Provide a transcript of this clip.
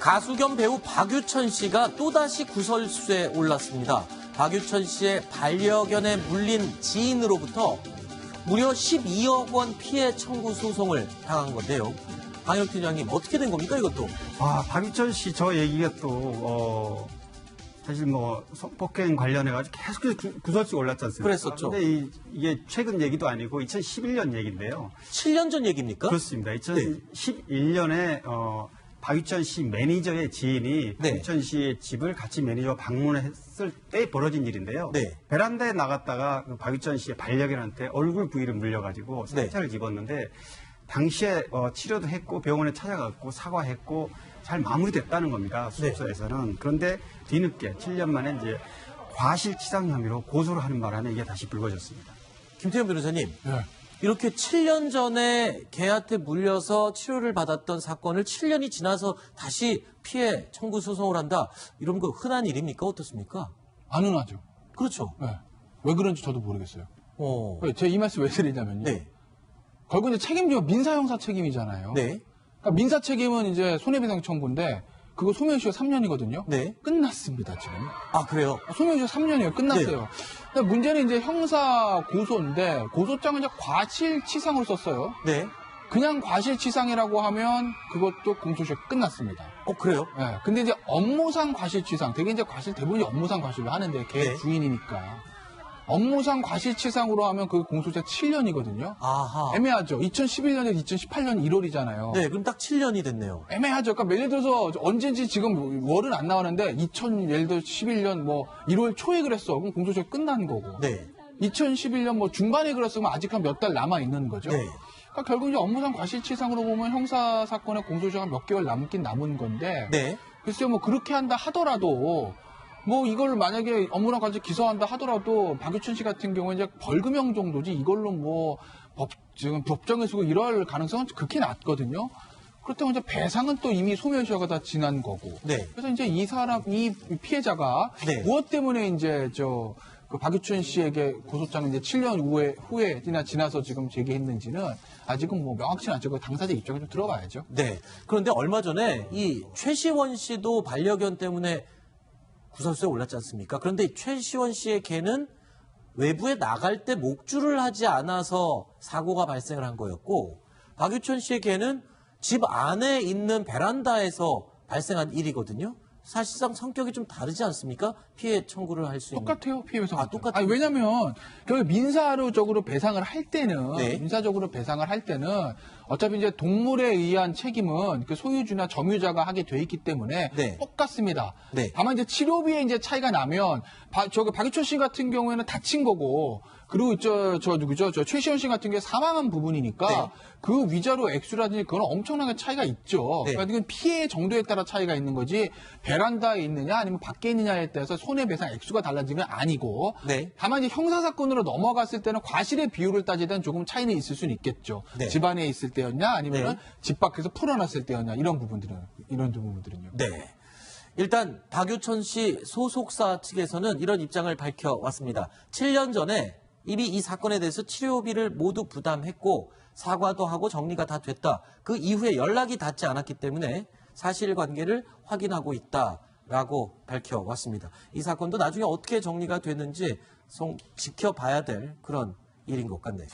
가수 겸 배우 박유천 씨가 또다시 구설수에 올랐습니다. 박유천 씨의 반려견에 물린 지인으로부터 무려 12억 원 피해 청구 소송을 당한 건데요. 방역 팀장님 어떻게 된 겁니까 이것도? 아, 박유천 씨 저 얘기가 또, 어, 사실 뭐, 성폭행 관련해 가지고 계속 구- 구설수가 올랐지 않습니까? 그랬었죠. 근데 이, 게 최근 얘기도 아니고 2011년 얘기인데요. 7년 전 얘기입니까? 그렇습니다. 네. 2011년에, 어, 박유천 씨 매니저의 지인이 네. 박유천 씨의 집을 같이 매니저가 방문했을 때 벌어진 일인데요. 네. 베란다에 나갔다가 그 박유천 씨의 반려견한테 얼굴 부위를 물려가지고 네. 상처를 입었는데 당시에 어, 치료도 했고 병원에 찾아갔고 사과했고 잘 마무리됐다는 겁니다. 네. 수습소에서는. 그런데 뒤늦게 7년 만에 이제 과실치상 혐의로 고소를 하는 바람에 이게 다시 불거졌습니다. 김태현 변호사님 네. 이렇게 7년 전에 개한테 물려서 치료를 받았던 사건을 7년이 지나서 다시 피해 청구 소송을 한다 이런 거 흔한 일입니까 어떻습니까? 안 흔하죠. 그렇죠. 네. 왜 그런지 저도 모르겠어요. 어. 제가 이 말씀 왜 드리냐면요. 네. 결국 이제 책임지가 민사 형사 책임이잖아요. 네. 그러니까 민사 책임은 이제 손해배상 청구인데 그거 소멸 시효 3년이거든요. 네. 끝났습니다 지금. 아 그래요. 소멸 시효 3년이에요. 끝났어요. 네. 문제는 이제 형사 고소인데 고소장은 이제 과실치상으로 썼어요. 네. 그냥 과실치상이라고 하면 그것도 공소시효 끝났습니다. 어 그래요. 예. 근데 이제 업무상 과실치상, 되게 이제 과실 대부분이 업무상 과실로 하는데 개 네. 주인이니까 업무상 과실치상으로 하면 그 공소시효 7년이거든요. 아하. 애매하죠. 2011년에 2018년 1월이잖아요. 네. 그럼 딱 7년이 됐네요. 애매하죠. 그러니까 예를 들어서 언제인지 지금 월은 안 나오는데 2000 예를 들어 11년 뭐 1월 초에 그랬어. 그럼 공소시효 끝난 거고. 네. 2011년 뭐 중반에 그랬으면 아직 한 몇 달 남아 있는 거죠. 네. 그러니까 결국 이제 업무상 과실치상으로 보면 형사 사건의 공소시효가 몇 개월 남긴 남은 건데 네. 글쎄요, 뭐 그렇게 한다 하더라도 뭐 이걸 만약에 업무랑 같이 기소한다 하더라도 박유천 씨 같은 경우에 이제 벌금형 정도지 이걸로 뭐 법 지금 법정에 서고 이럴 가능성은 극히 낮거든요. 그렇다고 이제 배상은 또 이미 소멸시효가 다 지난 거고. 네. 그래서 이제 이 사람 이 피해자가 네. 무엇 때문에 이제 저 그 박유천 씨에게 고소장을 이제 7년 후에 후에나 지나서 지금 제기했는지는 아직은 뭐 명확치는 않죠. 그 당사자 입장에 좀 들어봐야죠. 네. 그런데 얼마 전에 이 최시원 씨도 반려견 때문에 구설수에 올랐지 않습니까? 그런데 이 최시원 씨의 개는 외부에 나갈 때 목줄을 하지 않아서 사고가 발생을 한 거였고 박유천 씨의 개는 집 안에 있는 베란다에서 발생한 일이거든요. 사실상 성격이 좀 다르지 않습니까? 피해 청구를 할 수 있는. 똑같아요 피해 배상. 아, 똑같아요? 아니, 왜냐면 결국 민사적으로 배상을 할 때는 네. 민사적으로 배상을 할 때는 어차피 이제 동물에 의한 책임은 그 소유주나 점유자가 하게 돼 있기 때문에 네. 똑같습니다. 네. 다만 이제 치료비에 이제 차이가 나면 바, 저기 박유천 씨 같은 경우에는 다친 거고 그리고 저, 저 누구죠? 저 최시원 씨 같은 경우에 사망한 부분이니까 네. 그 위자료 액수라든지 그건 엄청나게 차이가 있죠. 네. 그러니까 이건 피해 정도에 따라 차이가 있는 거지 베란다에 있느냐 아니면 밖에 있느냐에 따라서 손해배상 액수가 달라지는 건 아니고 네. 다만 이제 형사사건으로 넘어갔을 때는 과실의 비율을 따지던 조금 차이는 있을 수는 있겠죠. 네. 집 안에 있을 때 였냐 아니면 네. 집 밖에서 풀어놨을 때였냐 이런 부분들은 이런 부분들은요. 네. 일단 박유천 씨 소속사 측에서는 이런 입장을 밝혀왔습니다. 7년 전에 이미 이 사건에 대해서 치료비를 모두 부담했고 사과도 하고 정리가 다 됐다. 그 이후에 연락이 닿지 않았기 때문에 사실관계를 확인하고 있다라고 밝혀왔습니다. 이 사건도 나중에 어떻게 정리가 되는지 송- 지켜봐야 될 그런 일인 것 같네요.